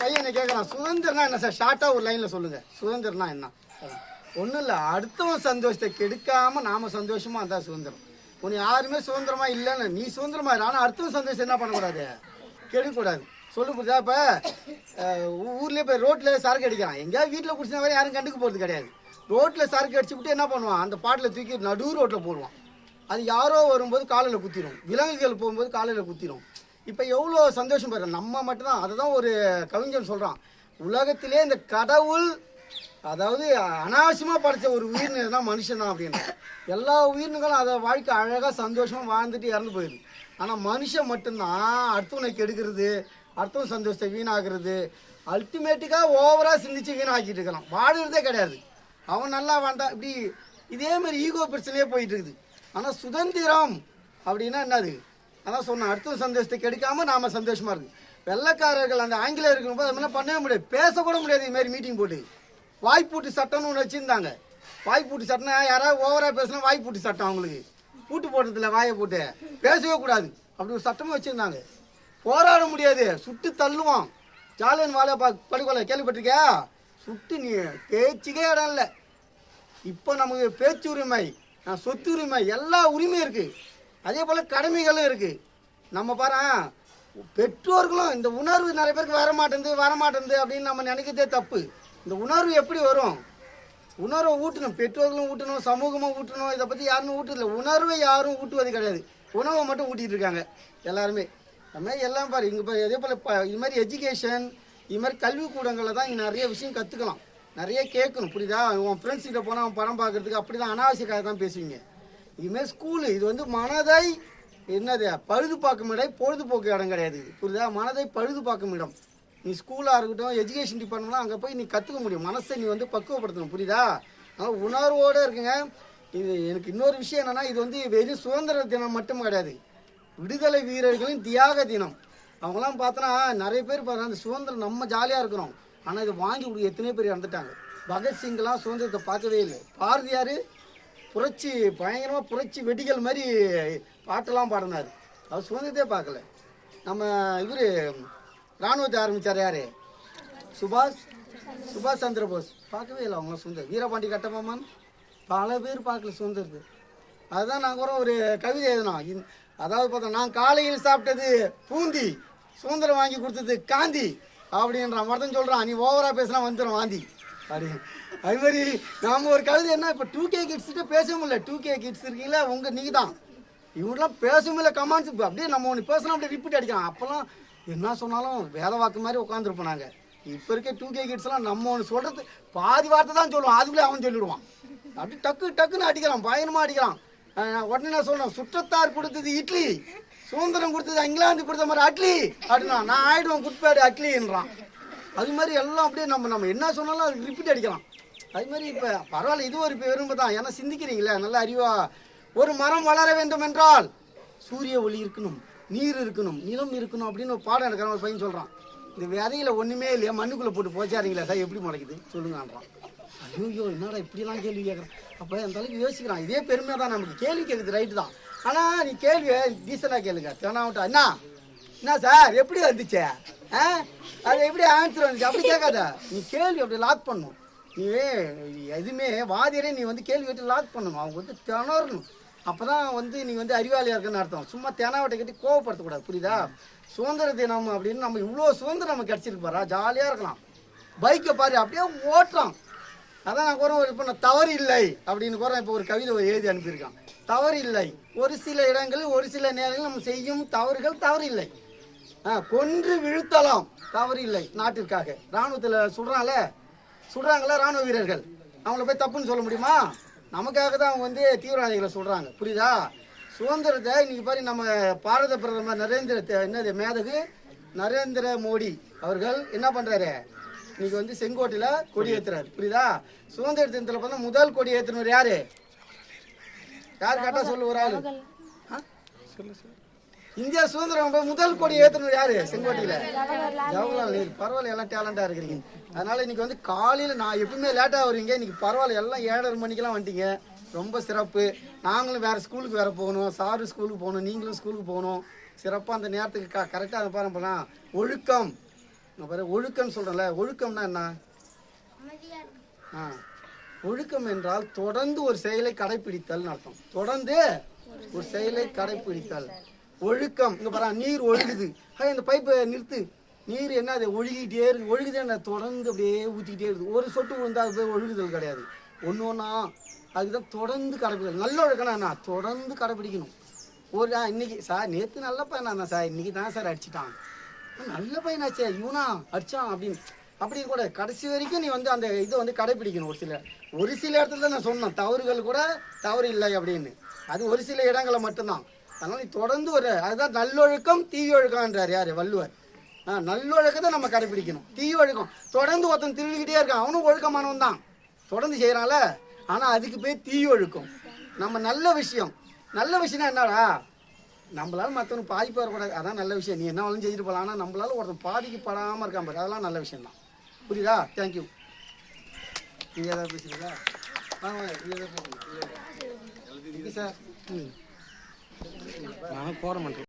பையனை கேட்குறான் சுதந்திரம்னா என்ன சார்? ஷார்ட்டாக ஒரு லைனில் சொல்லுங்கள் சுதந்திரம்னா என்ன? ஒன்றும் இல்லை. அடுத்தவன் சந்தோஷத்தை கெடுக்காம நாம சந்தோஷமா இருந்தா சுதந்திரம். உன்னை யாருமே சுதந்திரமா இல்லைன்னு நீ சுதந்திரமா இரு. ஆனால் அடுத்தவன் சந்தோஷம் என்ன பண்ணக்கூடாது? கெடுக்கக்கூடாது. சொல்லு புரியுதா இப்போ? ஊர்லேயே போய் ரோட்டில் சரக்கு அடிக்கிறான். எங்கேயாவது வீட்டில் குடிச்சினா வேறு யாரும் கண்டுக்க போகிறது கிடையாது. ரோட்டில் சரக்கு அடிச்சுக்கிட்டு என்ன பண்ணுவான்? அந்த பாட்டில் தூக்கி நடு ரோட்டில் போடுவான். அது யாரோ வரும்போது காலையில் குத்திடும் விலங்குகள் போகும்போது காலையில் குத்திடும் இப்போ எவ்வளோ சந்தோஷம் பாரு நம்ம மட்டும்தான். அதை தான் ஒரு கவிஞன் சொல்கிறான் உலகத்திலே இந்த கடவுள் அதாவது அனாவசியமாக படைச்ச ஒரு உயிரினம் தான் மனுஷன் தான் அப்படின்னு எல்லா உயிரினங்களும் அதை வாழ்க்கை அழகாக சந்தோஷமாக வாழ்ந்துட்டு இறந்து போயிடுது. ஆனால் மனுஷன் மட்டும்தான் அடுத்தவனை கெடுக்கிறது அடுத்தவன் சந்தோஷத்தை வீணாகிறது அல்டிமேட்டிக்காக ஓவராக சிந்திச்சு வீணாக்கிட்டு இருக்கலாம் வாழுறதே கிடையாது. அவன் நல்லா வாழ்ந்தான் இப்படி இதே மாதிரி ஈகோ பிரச்சனையே போயிட்டு இருக்குது. ஆனால் சுதந்திரம் அப்படின்னா என்னது? அதான் சொன்னேன் அடுத்த சந்தோஷத்தை கிடைக்காம நாம சந்தோஷமா இருக்கு. வெள்ளைக்காரர்கள் அந்த ஆங்கிலேயர்கள் போது அது பண்ணவே முடியாது. பேசக்கூட முடியாது இதுமாரி மீட்டிங் போட்டு. வாய்ப்பூட்டு சட்டம்னு ஒன்று வச்சுருந்தாங்க. வாய்ப்பூட்டு சட்டம்னா யாராவது ஓவராக பேசினா வாய்ப்பூட்டு சட்டம் அவங்களுக்கு. பூட்டு போட்டதில்ல வாயை போட்டு. பேசவே கூடாது. அப்படி ஒரு சட்டமும் வச்சுருந்தாங்க. போராட முடியாது. சுட்டு தள்ளுவான். ஜாலியன் வாழை பா படுகொலை. கேள்விப்பட்டிருக்கியா? சுட்டு நீ பேச்சுக்கே இடம் இல்லை. இப்போ நமக்கு பேச்சு உரிமை சொத்து உரிமை எல்லா உரிமையும் இருக்குது அதே போல் கடமைகளும் இருக்குது நம்ம பாரு பெற்றோர்களும் இந்த உணர்வு நிறைய பேருக்கு வர மாட்டேங்குது வர மாட்டேங்குது அப்படின்னு நம்ம நினைக்கிறதே தப்பு. இந்த உணர்வு எப்படி வரும்? உணர்வை ஊட்டணும். பெற்றோர்களும் ஊட்டணும் சமூகமும் ஊட்டணும். இதை பற்றி யாருமே ஊட்டதில்லை. உணர்வை யாரும் ஊட்டுவது கிடையாது. உணவை மட்டும் ஊட்டிகிட்டு இருக்காங்க எல்லாருமே. அதுமாதிரி எல்லாம் பாரு இங்கே பாரு அதே போல் இப்போ இது மாதிரி எஜுகேஷன் இது மாதிரி கல்விக்கூடங்களில் தான் இங்கே நிறைய விஷயம் கற்றுக்கலாம் நிறைய கேட்கணும். புரியுதா? உன் ஃப்ரெண்ட்ஸ் கிட்ட போனால் அவன் படம் பார்க்குறதுக்கு அப்படி தான் அனாவசியக்காக தான் பேசுவீங்க. இதுமாரி ஸ்கூலு இது வந்து மனதை என்னது பழுது பார்க்கும் இடம் பொழுதுபோக்கு இடம் கிடையாது. புரியுதா? மனதை பழுது பார்க்கும் இடம். நீ ஸ்கூலாக இருக்கட்டும் எஜுகேஷன் டிபார்ட்மெண்ட்லாம் அங்கே போய் நீ கற்றுக்க முடியும். மனசை நீ வந்து பக்குவப்படுத்தணும். புரியுதா? அதனால் உணர்வோடு இருக்குங்க இது எனக்கு இன்னொரு விஷயம் என்னென்னா இது வந்து வெறும் சுதந்திர தினம் மட்டும் கிடையாது. விடுதலை வீரர்களின் தியாக தினம். அவங்களாம் பார்த்தோன்னா நிறைய பேர் பாருங்க அந்த சுதந்திரம் நம்ம ஜாலியாக இருக்கிறோம். ஆனால் இதை வாங்கி கொடுக்க எத்தனையோ பேர் இறந்துட்டாங்க. பகத்சிங்லாம் சுதந்திரத்தை பார்க்கவே இல்லை. பாரதியார் புரட்சி பயங்கரமாக புரட்சி வெடிகள் மாதிரி பாட்டெல்லாம் பாடினார். அவர் சுதந்திரத்தே பார்க்கல. நம்ம இவர் இராணுவத்தை ஆரம்பித்தார் யார்? சுபாஷ் சுபாஷ் சந்திர போஸ். பார்க்கவே இல்லை அவங்க சுந்தர் வீரபாண்டி கட்டபொம்மன் பல பேர் பார்க்கல சுந்தரது அதுதான் நாங்கள் கூட ஒரு கவிதை எழுதினோம் அதாவது பார்த்தோம் நான் காலையில் சாப்பிட்டது பூந்தி சுதந்திரம் வாங்கி கொடுத்தது காந்தி அப்படின்ற மாதிரி தான் சொல்கிறான் நீ ஓவராக பேசினா வந்துடும் வாந்தி. அப்படின்னு அது மாதிரி நாம ஒரு கவிதை என்ன இப்போ டூ கே கிட்ஸ்கிட்ட பேச முடியல. டூ கே கிட்ஸ் இருக்கீங்களா? உங்கள் நீங்கள் தான் இவங்களாம் பேச முடியல கமாண்ட்ஸ் இப்போ. அப்படியே நம்ம ஒன்று பேசலாம் அப்படியே ரிப்பீட் அடிக்கலாம் அப்போல்லாம் என்ன சொன்னாலும் வேத வாக்கு மாதிரி உட்காந்துருப்போம் நாங்கள் இப்போ இருக்க டூ கே கிட்ஸ்லாம் நம்ம ஒன்று சொல்கிறது பாதி வார்த்தை தான் சொல்லுவோம் அதுக்குள்ளே அவன் சொல்லிடுவான். அப்படி டக்கு டக்குன்னு அடிக்கிறான். பயங்கரமாக அடிக்கலாம் உடனே நான் சொல்றேன்? சுற்றத்தார் கொடுத்தது இட்லி சுதந்திரம் கொடுத்தது இங்கிலாந்து கொடுத்த மாதிரி அட்லி. அப்படின்னா நான் ஆயிடுவேன் குட்பேடு அட்லின்றான். அது மாதிரி எல்லாம் அப்படியே நம்ம நம்ம என்ன சொன்னாலும் அது ரிப்பீட் அடிக்கலாம் அது மாதிரி இப்போ பரவாயில்ல இது ஒரு பெருமை தான். ஏன்னா சிந்திக்கிறீங்களே நல்ல அறிவா. ஒரு மரம் வளர வேண்டும் என்றால் சூரிய ஒளி இருக்கணும் நீர் இருக்கணும் நிலம் இருக்கணும் அப்படின்னு ஒரு பாடம் எடுக்கிற ஒரு பையன் சொல்கிறான் இந்த விதையில ஒன்றுமே இல்லையா? மண்ணுக்குள்ளே போட்டு போச்சாருங்களா சார் எப்படி முளைக்குது? சொல்லுங்கன்றான். ஐயோ என்னடா இப்படிலாம் கேள்வி கேட்குறான் அப்போ அந்த அளவுக்கு யோசிக்கிறான். இதே பெருமை தான் நமக்கு. கேள்வி கேட்குது ரைட்டு தான். ஆனால் நீ கேள்வியை டீசெண்டாக கேளுங்க. தெனாவட்டா என்ன? என்ன சார்? எப்படி வந்துச்சு? ஆ? அது எப்படி ஆன்சர் வந்துச்சு? அப்படி கேட்காத. நீ கேள்வி அப்படி லாக் பண்ணும் நீ எதுவுமே வாதியரே நீ வந்து கேள்வி கேட்டு லாக் பண்ணணும். அவங்க வந்து திணறணும். அப்போ தான் வந்து நீ வந்து அறிவாளியாக இருக்குன்னு அர்த்தம். சும்மா தெனாவட்டை கட்டி கோவப்படுத்தக்கூடாது. புரியுதா? சுதந்திர தினம் அப்படின்னு நம்ம இவ்வளோ சுதந்திரம் நம்ம கிடச்சிருக்கு பாரா. ஜாலியாக இருக்கலாம். பைக்கை பாரு அப்படியே ஓட்டலாம் அதான் நான் கூட ஒரு இப்போ நான் தவறு இல்லை அப்படின்னு கூட இப்போ ஒரு கவிதை ஒரு எழுதி அனுப்பியிருக்கான். தவறு இல்லை. ஒரு சில இடங்களில் ஒரு சில நேரங்களில் நம்ம செய்யும் தவறுகள் தவறு இல்லை. ஆ, கொன்று விழுத்தலாம். தவறு இல்லை. நாட்டிற்காக. இராணுவத்தில் சுடுறாங்கள சுடுறாங்களா ராணுவ வீரர்கள். அவங்கள போய் தப்புன்னு சொல்ல முடியுமா? நமக்காக தான் அவங்க வந்து தீவிரவாதிகளை சொல்கிறாங்க புரியுதா? சுதந்திரத்தை இன்னைக்கு பாரு நம்ம பாரத பிரதமர் நரேந்திர என்னது மேதகு? நரேந்திர மோடி அவர்கள் என்ன பண்ணுறாரு இன்னைக்கு வந்து செங்கோட்டையில் கொடி ஏற்றுறாரு புரியுதா? சுதந்திர தினத்தில் பார்த்தா முதல் கொடி ஏற்றுனவர் யாரு? யார் கரெக்டாக சொல்லு ஒரு ஆளு? இந்தியா சுதந்திரம் முதல் கொடி ஏற்றுனது யாரு? செங்கோட்டையில. ஜவஹர்லால் நேரு. பரவாயில்ல எல்லாம் டேலண்டா இருக்கிறீங்க. அதனால இன்னைக்கு வந்து காலையில நான் எப்பவுமே லேட்டா வருவீங்க. இன்னைக்கு பரவாயில்ல எல்லாம் ஏழரை மணிக்கெல்லாம் வந்துட்டீங்க. ரொம்ப சிறப்பு. நாங்களும் வேற ஸ்கூலுக்கு வேற போகணும். சாரு ஸ்கூலுக்கு போகணும். நீங்களும் ஸ்கூலுக்கு போகணும். சிறப்பாக அந்த நேரத்துக்கு க கரெக்டாக அதை பாருங்க ஒழுக்கம். இங்க பாரு ஒழுக்கம்னு சொல்கிறேன்ல ஒழுக்கம்னா என்ன? ஆ. ஒழுக்கம் என்றால் தொடர்ந்து ஒரு செயலை கடைபிடித்தல் அர்த்தம். தொடர்ந்து ஒரு செயலை கடைபிடித்தல் ஒழுக்கம். இங்க பாரு நீர் ஒழுகுது. அது இந்த பைப்பை நிறுத்து. நீர் என்ன அது ஒழுகிட்டே இருக்கு. ஒழுகுதே என்ன தொடர்ந்து அப்படியே ஊற்றிக்கிட்டே இருக்குது. ஒரு சொட்டு விழுந்தா அது போய் ஒழுகுதல் கிடையாது. ஒன்று ஒன்றா அதுதான் தொடர்ந்து கடைப்பிடிக்கணும். நல்ல ஒழுக்கணும் என்ன? தொடர்ந்து கடைப்பிடிக்கணும். ஒரு ஆ, இன்னைக்கு சார் நேற்று நல்ல பையனா தான் சார். இன்னைக்கு தான் சார் அடிச்சிட்டான். நல்ல பையனாச்சே இவனா அடிச்சான் அப்படின்னு. அப்படி கூட கடைசி வரைக்கும் நீ வந்து அந்த இதை வந்து கடைப்பிடிக்கணும். ஒரு சில ஒரு சில இடத்துல தான் நான் சொன்னேன். தவறுகள் கூட தவறு இல்லை அப்படின்னு. அது ஒரு சில இடங்களை மட்டும்தான். அதனால நீ தொடர்ந்து ஒரு அதுதான் நல்லொழுக்கம் தீயொழுக்கம்ன்றார் யாரு? வள்ளுவர். ஆ நல்லொழுக்கத்தை நம்ம கடைபிடிக்கணும் தீயொழுக்கம். தொடர்ந்து ஒருத்தன் திருடிக்கிட்டே இருக்கான். அவனும் ஒழுக்கமானவன் தான். தொடர்ந்து செய்கிறான்ல ஆனால் அதுக்கு பேர் தீயொழுக்கம். நம்ம நல்ல விஷயம். நல்ல விஷயம்னா என்னடா? நம்மளால மற்றவனுக்கு பாதிப்பு வரக்கூடாது. அதான் நல்ல விஷயம். நீ என்ன வேணாலும் செஞ்சுட்டு போகலாம் ஆனால் நம்மளால ஒருத்தன் பாதிக்கப்படாமல் இருக்கான் பாரு. அதெல்லாம் நல்ல விஷயம் தான் புரியுதா தேங்க்யூ நீங்கள் ஏதாவது பேசுறீங்களா? ஆமாம் நீங்கள் ஏதாவது சார்? ம். நான் போட மாட்டேன்